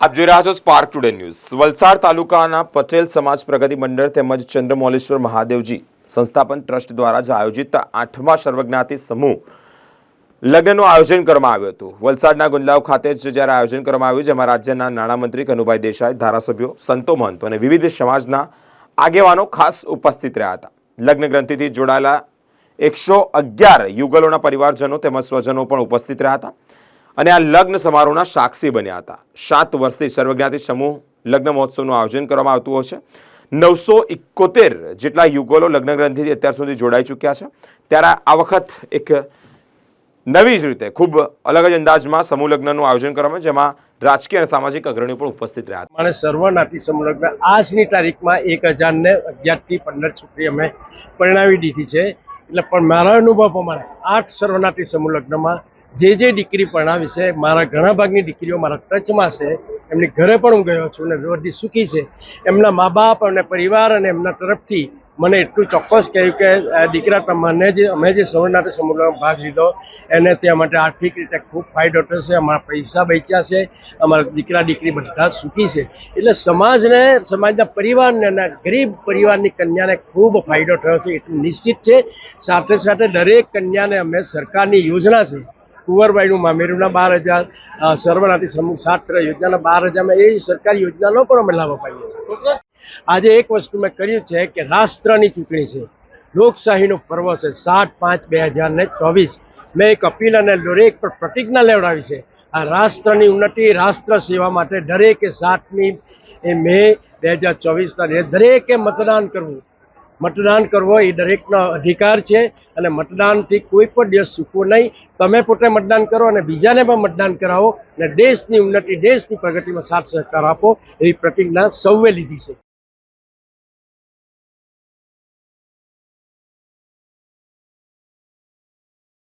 આપ જોઈ રહ્યા છો સ્પાર્ક ટુડે ન્યૂઝ વલસાડ તાલુકાના પટેલ સમાજ પ્રગતિ મંડળ તેમજ ચંદ્રમૌલેશ્વર મહાદેવજી સંસ્થાપન ટ્રસ્ટ દ્વારા જ આયોજિત આઠમા સર્વજ્ઞાતિ સમૂહ લગ્નનું આયોજન કરવામાં આવ્યું હતું. વલસાડના ગુંદલાવ ખાતે જ જ્યારે આયોજન કરવામાં આવ્યું, જેમાં રાજ્યના નાણામંત્રી કનુભાઈ દેસાઈ, ધારાસભ્યો, સંતો મહંતો અને વિવિધ સમાજના આગેવાનો ખાસ ઉપસ્થિત રહ્યા હતા. લગ્ન ગ્રંથિથી જોડાયેલા એકસો અગિયાર યુગલોના પરિવારજનો તેમજ સ્વજનો પણ ઉપસ્થિત રહ્યા હતા. અને આ લગ્ન સમારોહના સાક્ષી બન્યા હતા. સાત વર્ષથી સર્વજ્ઞાતિ સમૂહ લગ્ન મહોત્સવનું આયોજન કરવામાં આવતું હોય છે. નવસો ઇકોતેર જેટલા યુગલો લગ્ન ગ્રંથિથી અત્યાર સુધી જોડાઈ ચૂક્યા છે. ત્યારે આ વખત એક નવી જ રીતે ખૂબ અલગ જ અંદાજમાં સમૂહ લગ્નનું આયોજન કરવામાં જેમાં રાજકીય અને સામાજિક અગ્રણીઓ પણ ઉપસ્થિત રહ્યા હતા. માણે સમૂહ લગ્ન આજની તારીખમાં એક હજાર ને અગિયારથી પંદર છોકરી અમે પરણાવી દીધી છે. એટલે પણ મારા અનુભવ પ્રમાણે આઠ સર્વનાથી સમૂહલગ્નમાં જે જે દીકરી પરણાવી છે, મારા ઘણા ભાગની દીકરીઓ મારા ટચમાં છે, એમની ઘરે પણ હું ગયો છું અને બધી સુખી છે. એમના મા બાપ અને પરિવાર અને એમના તરફથી મને એટલું ચોક્કસ કહ્યું કે દીકરા તમને જે, અમે જે સૌનાથી સમુદ્રમાં ભાગ લીધો, એને ત્યાં માટે આર્થિક રીતે ખૂબ ફાયદો થશે અમારા પૈસા બચ્યા છે, અમારા દીકરા, દીકરી બધા સુખી છે. એટલે સમાજને, સમાજના પરિવારને અને ગરીબ પરિવારની કન્યાને ખૂબ ફાયદો થયો છે એટલું નિશ્ચિત છે. સાથે સાથે દરેક કન્યાને અમે સરકારની યોજના છે કુંવરબાઈનું મામેરુના બાર હજાર સર્વનાથી સમૂહ સાત્ર યોજનાના બાર હજારમાં એ સરકારી યોજનાનો પણ અમે લાભ અપાઈએ છીએ. આજે એક વસ્તુ મેં કર્યું છે કે રાષ્ટ્રની ચૂંટણી છે. લોકશાહીનો પર્વ છે. સાત પાંચ બે હજાર ને ચોવીસ. મેં એક અપીલ અને દરેક પર પ્રતિજ્ઞા લેવડાવી છે. આ રાષ્ટ્રની ઉન્નતિ, રાષ્ટ્ર સેવા માટે દરેકે સાતમી મે બે હજાર ચોવીસના દરેકે મતદાન કરવું. મતદાન કરવો એ દરેકનો અધિકાર છે અને મતદાનથી કોઈ પણ દેશ ચૂકવો નહીં. તમે પોતે મતદાન કરો અને બીજાને પણ મતદાન કરાવો અને દેશની ઉન્નતિ, દેશની પ્રગતિમાં સાથ સહકાર આપો એવી પ્રતિજ્ઞા સૌએ લીધી છે.